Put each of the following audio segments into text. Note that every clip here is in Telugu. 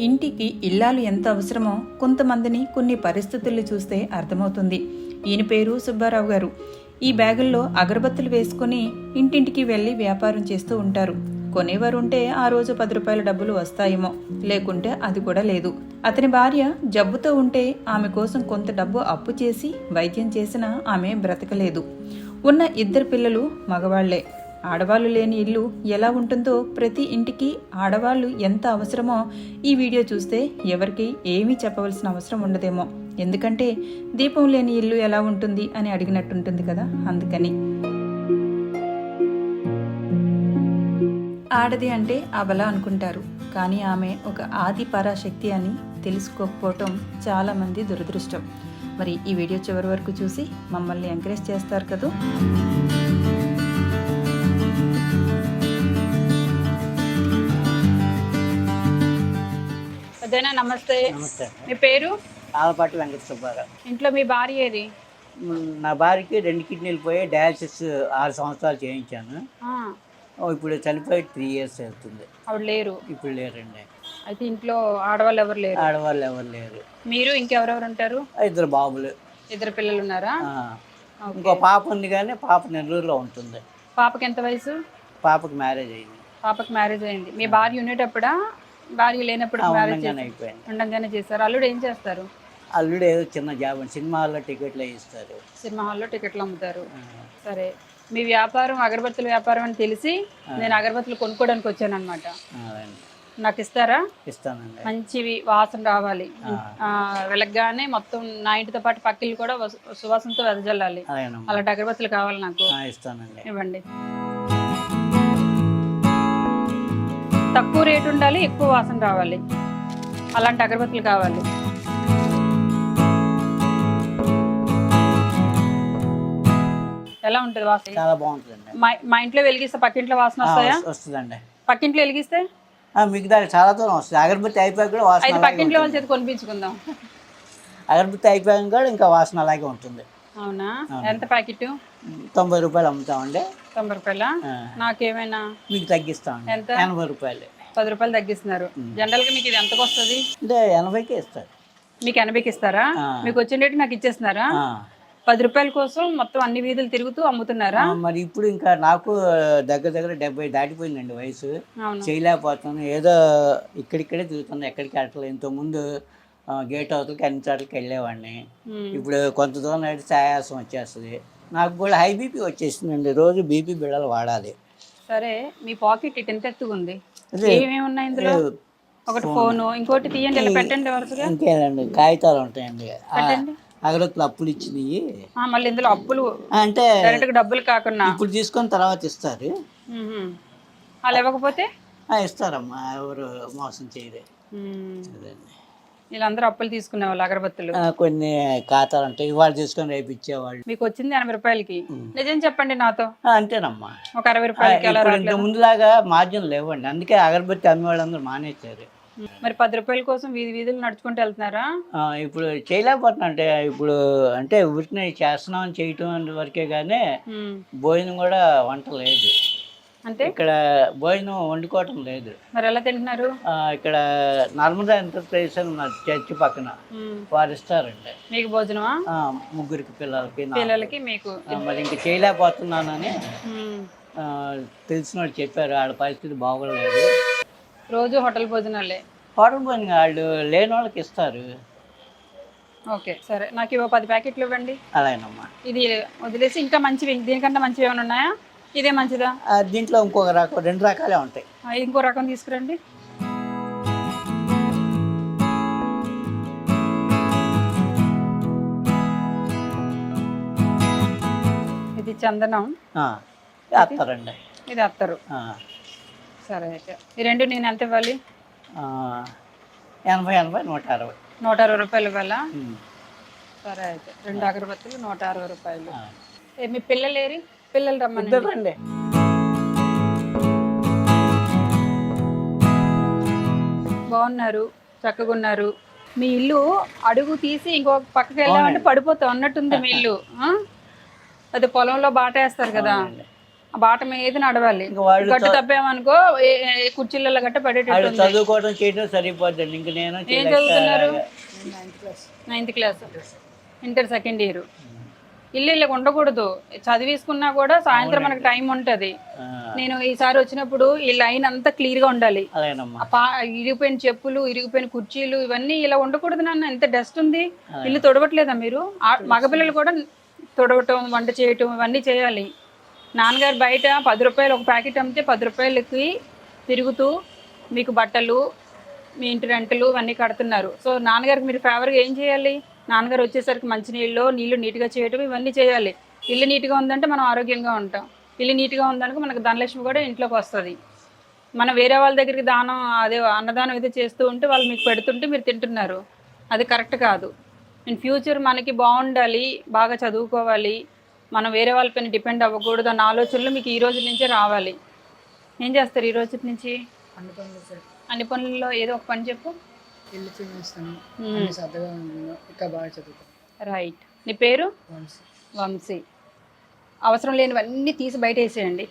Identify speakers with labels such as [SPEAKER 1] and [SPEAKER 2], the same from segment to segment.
[SPEAKER 1] ఇంటికి ఇల్లాలు ఎంత అవసరమో కొంతమందిని కొన్ని పరిస్థితులు చూస్తే అర్థమవుతుంది. ఈయన పేరు సుబ్బారావు గారు. ఈ బ్యాగుల్లో అగరబత్తులు వేసుకుని ఇంటింటికి వెళ్ళి వ్యాపారం చేస్తూ ఉంటారు. కొనేవారు ఉంటే ఆ రోజు పది రూపాయల డబ్బులు వస్తాయేమో. లేకుంటే అది కూడా లేదు. అతని భార్య జబ్బుతో ఉంటే ఆమె కోసం కొంత డబ్బు అప్పు చేసి వైద్యం చేసినా ఆమె బ్రతకలేదు. ఉన్న ఇద్దరు పిల్లలు మగవాళ్ళే. ఆడవాళ్ళు లేని ఇల్లు ఎలా ఉంటుందో ప్రతి ఇంటికి ఆడవాళ్ళు ఎంత అవసరమో ఈ వీడియో చూస్తే ఎవరికి ఏమీ చెప్పవలసిన అవసరం ఉండదేమో. ఎందుకంటే దీపం లేని ఇల్లు ఎలా ఉంటుంది అని అడిగినట్టుంటుంది కదా అందుకని. ఆడది అంటే అబల అనుకుంటారు కానీ ఆమె ఒక ఆది పరాశక్తి అని తెలుసుకోకపోవటం చాలామంది దురదృష్టం. మరి ఈ వీడియో చివరి వరకు చూసి మమ్మల్ని ఎంకరేజ్ చేస్తారు కదూ?
[SPEAKER 2] పెద్దనా నమస్తే.
[SPEAKER 3] నమస్తే.
[SPEAKER 2] మీ పేరు?
[SPEAKER 3] ఆలపాటి వెంకట సుబ్బారావు.
[SPEAKER 2] ఇంట్లో మీ భార్య ఏది?
[SPEAKER 3] నా భార్యకి రెండు కిడ్నీలు పోయి డయాలసిస్ ఆరు సంవత్సరాలు చేయించాను. ఇప్పుడు చనిపోయి త్రీ ఇయర్స్ అవుతుంది.
[SPEAKER 2] ఆవిడ లేరు.
[SPEAKER 3] ఇప్పుడు లేరండి.
[SPEAKER 2] అయితే ఇంట్లో ఆడవాళ్ళు ఎవరు లేరు?
[SPEAKER 3] ఆడవాళ్ళు ఎవరు లేరు.
[SPEAKER 2] మీరు ఇంకెవరెవరు ఉంటారు?
[SPEAKER 3] ఇద్దరు బాబులు.
[SPEAKER 2] ఇద్దరు పిల్లలు ఉన్నారా.
[SPEAKER 3] ఇంకో పాప ఉంది కానీ పాప నెల్లూరులో ఉంటుంది.
[SPEAKER 2] పాపకి ఎంత వయసు?
[SPEAKER 3] పాపకి మ్యారేజ్ అయింది.
[SPEAKER 2] పాపకి మ్యారేజ్ అయింది. మీ భార్య ఉండేటప్పుడా? భార్య లేనప్పుడు మ్యారేజ్
[SPEAKER 3] ఉండంగానే
[SPEAKER 2] చేసి
[SPEAKER 3] అయిపోయింది.
[SPEAKER 2] ఉండంగానే చేశారు అల్లుడు ఏం చేస్తారు?
[SPEAKER 3] అల్లుడు ఏదో చిన్న జాబ్ అండి సినిమా హాల్లో టికెట్లు ఇస్తారు
[SPEAKER 2] సినిమా హాల్లో టికెట్లు అమ్ముతారు. సరే. మీ వ్యాపారం అగరబత్తుల వ్యాపారం అని తెలిసి నేను అగరబత్తులు కొనుక్కోవడానికి వచ్చాను అనమాట
[SPEAKER 3] అదండి
[SPEAKER 2] నాకు ఇస్తారా?
[SPEAKER 3] ఇస్తానండి.
[SPEAKER 2] మంచివి వాసన రావాలి. ఆ, వెలగ్గానే మొత్తం నా ఇంటితో పాటు పక్కిళ్ళు కూడా వసు- సువాసనతో వెదజల్లాలి.
[SPEAKER 3] అలాగేనమ్మా
[SPEAKER 2] అలాంటి అగరబత్తులు కావాలి నాకు.
[SPEAKER 3] ఆ, ఇస్తానండి.
[SPEAKER 2] ఇవ్వండి. తక్కువ రేటు ఉండాలి ఎక్కువ వాసన రావాలి. అలాంటి అగరబత్తులు కావాలి. ఎలా ఉంటుంది వాసన?
[SPEAKER 3] చాలా బాగుంటుందండి.
[SPEAKER 2] మా మా ఇంట్లో వెలిగిస్తే పక్కింట్లో వాసన వస్తాయా?
[SPEAKER 3] వస్- వస్తుందండి.
[SPEAKER 2] పక్కింట్లో వెలిగిస్తే?
[SPEAKER 3] మిగతా చాలా దూరం వస్తుంది. అగరబత్తి అయిపోయాక కూడా వాసన
[SPEAKER 2] అయితే పక్కింట్లో వాళ్ళ చేతి కొనిపించుకుందాం.
[SPEAKER 3] అగరబత్తి అయిపోయాక కూడా ఇంకా వాసన అలాగే ఉంటుంది.
[SPEAKER 2] అవునా? ఎంత ప్యాకెట్
[SPEAKER 3] తొంభై రూపాయలు అమ్ముతామండి.
[SPEAKER 2] తొంభై రూపాయల? నాకేమైనా?
[SPEAKER 3] మీకు తగ్గిస్తామండి.
[SPEAKER 2] ఎంత?
[SPEAKER 3] ఎనభై రూపాయలు.
[SPEAKER 2] పది రూపాయలు తగ్గిస్తున్నారు. జనరల్గా మీకు ఇది ఎంతకు వస్తుంది
[SPEAKER 3] అంటే ఎనభైకే ఇస్తారు.
[SPEAKER 2] మీకు ఎనభైకి ఇస్తారా. మీకు వచ్చిన రేటు నాకు ఇచ్చేస్తున్నారా? పది రూపాయల కోసం మొత్తం అన్ని వీధులు తిరుగుతూ అమ్ముతున్నారా?
[SPEAKER 3] మరి ఇప్పుడు ఇంకా నాకు దగ్గర దగ్గర డెబ్బై దాటిపోయిందండి వయసు. చేయలేకపోతున్నాను. ఏదో ఇక్కడిక్కడే తిరుగుతున్నాను ఎక్కడికి వెళ్ళలేదు ఇంతకుముందు ఆ, గేట్ అవతలకి అన్ని చోట్లకి వెళ్ళేవాడిని. ఇప్పుడు కొంత దూరం నడిచి ఆయాసం వచ్చేస్తుంది. నాకు కూడా హై బీపీ వచ్చేసిందండి. రోజు బీపీ బిళ్ళలు వాడాలి.
[SPEAKER 2] సరే మీ పాకెట్ ఇటు ఎంత ఎత్తుగా ఉంది. ఏమేమి ఉన్నాయి ఇందులో? ఒకటి ఫోను. ఇంకోటి తీయండి ఇలా పెట్టండి వరుసగా.
[SPEAKER 3] ఇంకేనండి కాగితాలు ఉంటాయండి. అగరత్తులు అప్పులు ఇచ్చినాయి
[SPEAKER 2] ఆ, మళ్ళీ ఇందులో అప్పులు.
[SPEAKER 3] అంటే
[SPEAKER 2] డైరెక్ట్ డబ్బులు కాకుండా.
[SPEAKER 3] ఇప్పుడు తీసుకొని తర్వాత ఇస్తారు.
[SPEAKER 2] అలా ఇవ్వకపోతే?
[SPEAKER 3] ఇస్తారమ్మా ఎవరు మోసం చేయరు.
[SPEAKER 2] వీళ్ళందరూ అప్పులు తీసుకునే వాళ్ళు అగరబత్తులు.
[SPEAKER 3] ఆ, కొన్ని ఖాతాలు ఉంటాయి ఇవాళ తీసుకొని రేపు ఇచ్చేవాళ్ళు.
[SPEAKER 2] మీకు వచ్చింది ఎనభై రూపాయలకి. నిజం చెప్పండి నాతో.
[SPEAKER 3] ఆ, అంతేనమ్మా.
[SPEAKER 2] ఒక అరవై రూపాయలకి ఎలా
[SPEAKER 3] ఇప్పుడు
[SPEAKER 2] రావట్లేదు?
[SPEAKER 3] ఇంత ముందులాగా మార్జిన్ లేవండి. అందుకే అగరబత్తి అమ్మే వాళ్ళందరూ మానేశారు
[SPEAKER 2] మరి పది రూపాయల కోసం వీధి వీధులు నడుచుకుంటూ వెళ్తున్నారా?
[SPEAKER 3] ఆ, ఇప్పుడు చేయలేకపోతున్నా అంటే ఇప్పుడు అంటే ఊరిని చేస్తున్నాం చేయటం వరకే కానీ. భోజనం కూడా వంట లేదు.
[SPEAKER 2] అంటే?
[SPEAKER 3] ఇక్కడ భోజనం వండుకోవటం లేదు.
[SPEAKER 2] మరి ఎలా తింటున్నారు?
[SPEAKER 3] ఇక్కడ నర్మదా ఎంటర్ప్రైజ్ అని ఉన్నది చర్చి పక్కన. వారు ఇస్తారండి
[SPEAKER 2] మీకు భోజనమా?
[SPEAKER 3] ముగ్గురికి పిల్లలకి.
[SPEAKER 2] పిల్లలకి మీకు
[SPEAKER 3] మరి ఇంక చేయలేకపోతున్నానని తెలిసిన వాళ్ళు చెప్పారు వాళ్ళ పరిస్థితి బాగోలేదు.
[SPEAKER 2] రోజు హోటల్ భోజనాలే?
[SPEAKER 3] హోటల్ పని వాళ్ళు లేని వాళ్ళకి ఇస్తారు.
[SPEAKER 2] ఓకే సరే. నాకు ఇవ్వ పది ప్యాకెట్లు ఇవ్వండి.
[SPEAKER 3] అలాగేనమ్మా.
[SPEAKER 2] ఇది వదిలేసి ఇంకా మంచివి దీనికంటే మంచివి ఏమైనా ఉన్నాయా? ఇదే మంచిదా?
[SPEAKER 3] దీంట్లో ఇంకొక రకం రెండు రకాలే ఉంటాయి.
[SPEAKER 2] ఇంకో రకం తీసుకురండి. ఇది చందనం.
[SPEAKER 3] ఆ, వేస్తారండి
[SPEAKER 2] ఇది అత్తరు. సరే అయితే. ఈ రెండు నేను ఎంత ఇవ్వాలి?
[SPEAKER 3] ఎనభై ఎనభై నూట అరవై.
[SPEAKER 2] నూట అరవై రూపాయలు ఇవ్వాలా. సరే అయితే. రెండు అగరబత్తులు నూట అరవై రూపాయలు. మీ పిల్లలు ఏరి? పిల్లలు రమ్మని
[SPEAKER 3] ఇద్దరు రండి.
[SPEAKER 2] బాగున్నారు చక్కగా ఉన్నారు. మీ ఇల్లు అడుగు తీసి ఇంకో పక్కకి వెళ్ళామంటే పడిపోతాం అన్నట్టుంది మీ ఇల్లు. ఆ? అదే పొలంలో బాట వేస్తారు కదా. ఆ బాట మీద నడవాలి.
[SPEAKER 3] ఇంకా వాళ్ళు
[SPEAKER 2] గట్టు తప్పామనుకో ఏ- ఏ కుర్చీలలో గట్ట పడేటట్టు
[SPEAKER 3] వాళ్ళు
[SPEAKER 2] ఉంది.
[SPEAKER 3] చదువుకోవడం చేయడం సరిపోద్దండి. ఇంక నేను
[SPEAKER 2] ఏం
[SPEAKER 3] చేయలేక-
[SPEAKER 2] చదువుతున్నారు ninth class inter second year ఇల్లు ఇళ్ళకి ఉండకూడదు. చదివేసుకున్నా కూడా సాయంత్రం మనకు టైం ఉంటది. నేను ఈసారి వచ్చినప్పుడు ఈ లైన్ అంతా క్లియర్గా ఉండాలి.
[SPEAKER 3] అలాగేనమ్మా.
[SPEAKER 2] ఆ పా ఇరిగిపోయిన చెప్పులు ఇరిగిపోయిన కుర్చీలు ఇవన్నీ ఇలా ఉండకూడదు నాన్న. ఎంత డస్ట్ ఉంది. ఇల్లు తొడవట్లేదా మీరు? ఆ- మగపిల్లలు కూడా తొడవటం వంట చేయటం ఇవన్నీ చేయాలి. నాన్నగారు బయట పది రూపాయలు ఒక ప్యాకెట్ అమ్మితే పది రూపాయలకి తిరుగుతూ మీకు బట్టలు మీ ఇంటి రెంటలు ఇవన్నీ కడుతున్నారు. సో నాన్నగారికి మీరు ఫేవర్గా ఏం చేయాలి? నాన్నగారు వచ్చేసరికి మంచినీళ్ళు నీళ్ళు నీట్గా చేయటం ఇవన్నీ చేయాలి. ఇల్లు నీట్గా ఉందంటే మనం ఆరోగ్యంగా ఉంటాం. ఇల్లు నీట్గా ఉందనుకో మనకు ధనలక్ష్మి కూడా ఇంట్లోకి వస్తుంది. మనం వేరే వాళ్ళ దగ్గరికి దానం అదే అన్నదానం ఏదో చేస్తూ ఉంటే వాళ్ళు మీకు పెడుతుంటే మీరు తింటున్నారు. అది కరెక్ట్ కాదు. ఇన్ ఫ్యూచర్ మనకి బాగుండాలి బాగా చదువుకోవాలి. మనం వేరే వాళ్ళపైన డిపెండ్ అవ్వకూడదు అన్న ఆలోచనలు మీకు ఈ రోజు నుంచే రావాలి. ఏం చేస్తారు ఈ రోజు నుంచి?
[SPEAKER 4] అన్ని పనులు సార్.
[SPEAKER 2] అన్ని పనుల్లో ఏదో ఒక పని చెప్పు.
[SPEAKER 4] ఇల్లు చేస్తాను. అన్ని సర్దగా ఉన్నాను. ఇంకా బాగా చదువుతాను.
[SPEAKER 2] రైట్ నీ పేరు?
[SPEAKER 4] వంశీ.
[SPEAKER 2] వంశీ. అవసరం లేనివన్నీ తీసి బయట వేసేయండి.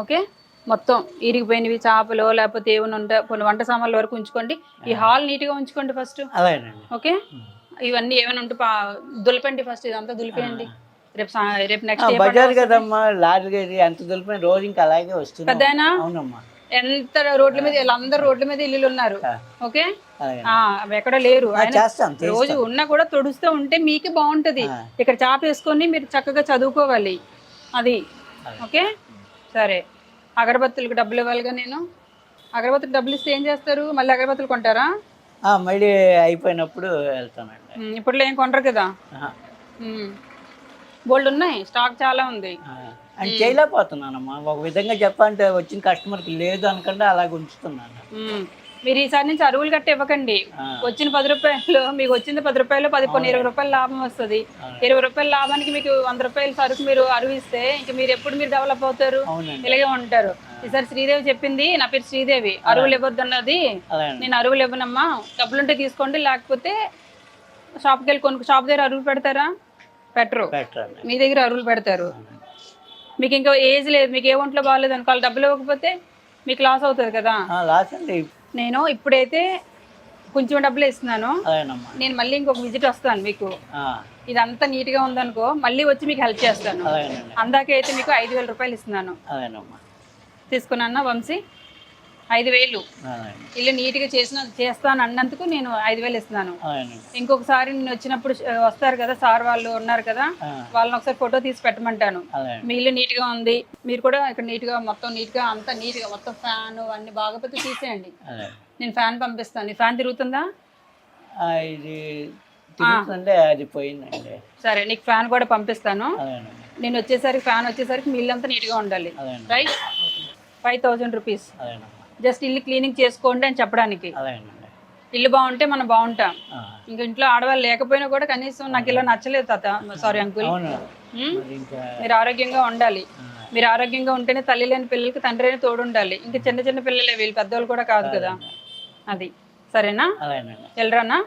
[SPEAKER 2] ఓకే? మొత్తం ఇరిగిపోయినవి చేపలు లేకపోతే ఏమైనా ఉంటే కొన్ని వంట సామాన్ల వరకు ఉంచుకోండి. ఈ హాల్ నీట్గా ఉంచుకోండి ఫస్ట్.
[SPEAKER 3] అలాగేనండి.
[SPEAKER 2] ఓకే? ఇవన్నీ ఏమైనా ఉంటే పా దులపండి ఫస్ట్ ఇదంతా దులిపేయండి. రేపు సా- రేపు నెక్స్ట్
[SPEAKER 3] బజార్ కదమ్మా లారీ గది ఎంత దులిపిన రోజు ఇంకా అలాగే వస్తుంది
[SPEAKER 2] పెద్దయినా?
[SPEAKER 3] అవునమ్మా.
[SPEAKER 2] ఎంత రోడ్ల మీద వీళ్ళందరూ రోడ్ల మీద ఇల్లులు ఉన్నారు.
[SPEAKER 3] ఆ,
[SPEAKER 2] ఓకే? అవి ఎక్కడ లేరు. రోజు. ఉన్నా కూడా తొడుస్తూ ఉంటే మీకు బాగుంటది. ఇక్కడ చాప వేసుకొని మీరు చక్కగా చదువుకోవాలి. అది. ఓకే? సరే. అగరబత్తులకు డబ్బులు ఇవ్వాలిగా నేను. అగరబత్తులకు డబ్బులు ఇస్తే ఏం చేస్తారు? మళ్ళీ అగరబత్తులు కొంటారా?
[SPEAKER 3] మళ్ళీ అయిపోయినప్పుడు వెళ్తానండి
[SPEAKER 2] ఇప్పట్లో ఏం కొనరు కదా. బోల్డ్ ఉన్నాయి? స్టాక్ చాలా ఉంది.
[SPEAKER 3] అని చేయలేకపోతున్నానమ్మా. ఒక విధంగా చెప్పాలంటే వచ్చిన కస్టమర్కి లేదు అనకుండా అలాగ ఉంచుతున్నాను.
[SPEAKER 2] మీరు ఈసారి నుంచి అరువులు కట్టి ఇవ్వకండి. వచ్చిన పది రూపాయలు మీకు వచ్చింది పది రూపాయలు పది కొన్ని ఇరవై రూపాయలు లాభం వస్తుంది. ఇరవై రూపాయల లాభానికి మీకు వంద రూపాయలు సరుకు మీరు అరువిస్తే ఇంక మీరు ఎప్పుడు మీరు డెవలప్ అవుతారు? ఇలాగే ఉంటారు. ఈసారి శ్రీదేవి చెప్పింది నా పేరు శ్రీదేవి. అరువులు ఇవ్వద్దు అన్నది నేను అరువులు ఇవ్వనమ్మా. డబ్బులుంటే తీసుకోండి లేకపోతే షాప్కి వెళ్ళి కొనుక్కు షాప్ దగ్గర అరువులు పెడతారా? పెట్టరు. మీ దగ్గర అరువులు పెడతారు. మీకు ఇంకా ఏజ్ లేదు మీకు ఏ ఒంట్లో బాగాలేదు అనుకో వాళ్ళు డబ్బులు ఇవ్వకపోతే మీకు లాస్ అవుతుంది కదా.
[SPEAKER 3] లాస్ట్ అండి.
[SPEAKER 2] నేను ఇప్పుడైతే కొంచెం డబ్బులు ఇస్తున్నాను నేను మళ్ళీ ఇంకొక విజిట్ వస్తాను మీకు.
[SPEAKER 3] ఆ,
[SPEAKER 2] ఇదంతా నీట్గా ఉందనుకో మళ్ళీ వచ్చి మీకు హెల్ప్ చేస్తాను.
[SPEAKER 3] అలాగేనండి
[SPEAKER 2] అందాకే అయితే మీకు ఐదు వేల రూపాయలు ఇస్తున్నాను. తీసుకున్నా వంశీ? ఐదు వేలు. ఇల్లు నీట్గా చేసిన చేస్తాను అన్నందుకు నేను ఐదు వేలు ఇస్తున్నాను. ఇంకొకసారి నేను వచ్చినప్పుడు వస్తారు కదా సార్ వాళ్ళు ఉన్నారు కదా వాళ్ళని ఒకసారి ఫోటో తీసి పెట్టమంటాను. మీ ఇల్లు నీట్గా ఉంది మీరు కూడా ఇక్కడ నీట్గా మొత్తం నీట్గా అంతా నీట్గా మొత్తం ఫ్యాన్ అన్ని బాగా పెట్టి తీసేయండి. నేను ఫ్యాన్ పంపిస్తాను. ఫ్యాన్ తిరుగుతుందా?
[SPEAKER 3] ఇది అది పోయిందండి.
[SPEAKER 2] సరే నీకు ఫ్యాన్ కూడా పంపిస్తాను. నేను వచ్చేసరికి ఫ్యాన్ వచ్చేసరికి మీ ఇల్లు అంతా నీట్గా ఉండాలి. Right? Five thousand rupees. Just ఇల్లు క్లీనింగ్ చేసుకోండి అని చెప్పడానికి.
[SPEAKER 3] అలాగేనండి
[SPEAKER 2] ఇల్లు బాగుంటే మనం బాగుంటాం.
[SPEAKER 3] ఆ,
[SPEAKER 2] ఇంక ఇంట్లో ఆడవాళ్ళు లేకపోయినా కూడా కనీసం నాకు ఇలా నచ్చలేదు తాత. సారీ అంకుల్
[SPEAKER 3] అవును? మరి ఇంకా
[SPEAKER 2] మీరు ఆరోగ్యంగా ఉండాలి. మీరు ఆరోగ్యంగా ఉంటేనే తల్లి లేని పిల్లలకి తండ్రి అయినా తోడు ఉండాలి. ఇంకా చిన్న చిన్న పిల్లలే వీళ్ళు పెద్దవాళ్ళు కూడా కాదు కదా. అది. సరేనా?
[SPEAKER 3] అలాగేనండి
[SPEAKER 2] వెళ్ళరానా.